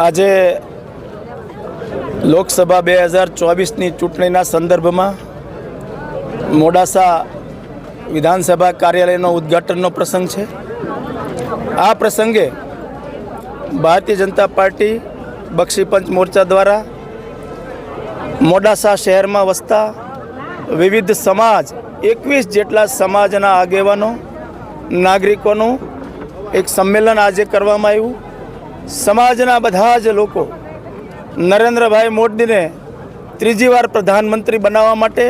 આજે લોકસભા બે હજાર ચોવીસની ચૂંટણીના સંદર્ભમાં મોડાસા વિધાનસભા કાર્યાલયનો ઉદ્ઘાટનનો પ્રસંગ છે. આ પ્રસંગે ભારતીય જનતા પાર્ટી બક્ષીપંચ મોરચા દ્વારા મોડાસા શહેરમાં વસતા વિવિધ સમાજ, એકવીસ જેટલા સમાજના આગેવાનો, નાગરિકોનું એક સંમેલન આજે કરવામાં આવ્યું. સમાજના બધા જ લોકો નરેન્દ્રભાઈ મોદીને ત્રીજી વાર પ્રધાનમંત્રી બનાવવા માટે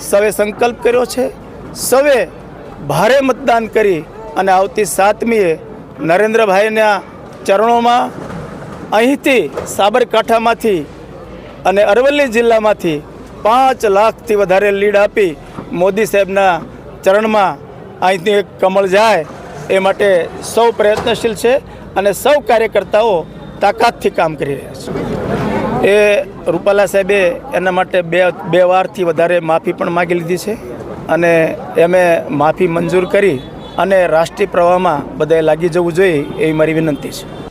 સૌએ સંકલ્પ કર્યો છે. સૌએ ભારે મતદાન કરી અને આવતી સાતમીએ નરેન્દ્રભાઈના ચરણોમાં અહીંથી સાબરકાંઠામાંથી અને અરવલ્લી જિલ્લામાંથી પાંચ લાખથી વધારે લીડ આપી મોદી સાહેબના ચરણમાં અહીંથી એક કમળ જાય એ માટે સૌ પ્રયત્નશીલ છે અને સૌ કાર્યકર્તાઓ તાકાતથી કામ કરી રહ્યા છે. એ રૂપાલા સાહેબે એના માટે બે બે વારથી વધારે માફી પણ માગી લીધી છે અને એમે માફી મંજૂર કરી અને રાષ્ટ્રીય પ્રવાહમાં બધાએ લાગી જવું જોઈએ એવી મારી વિનંતી છે.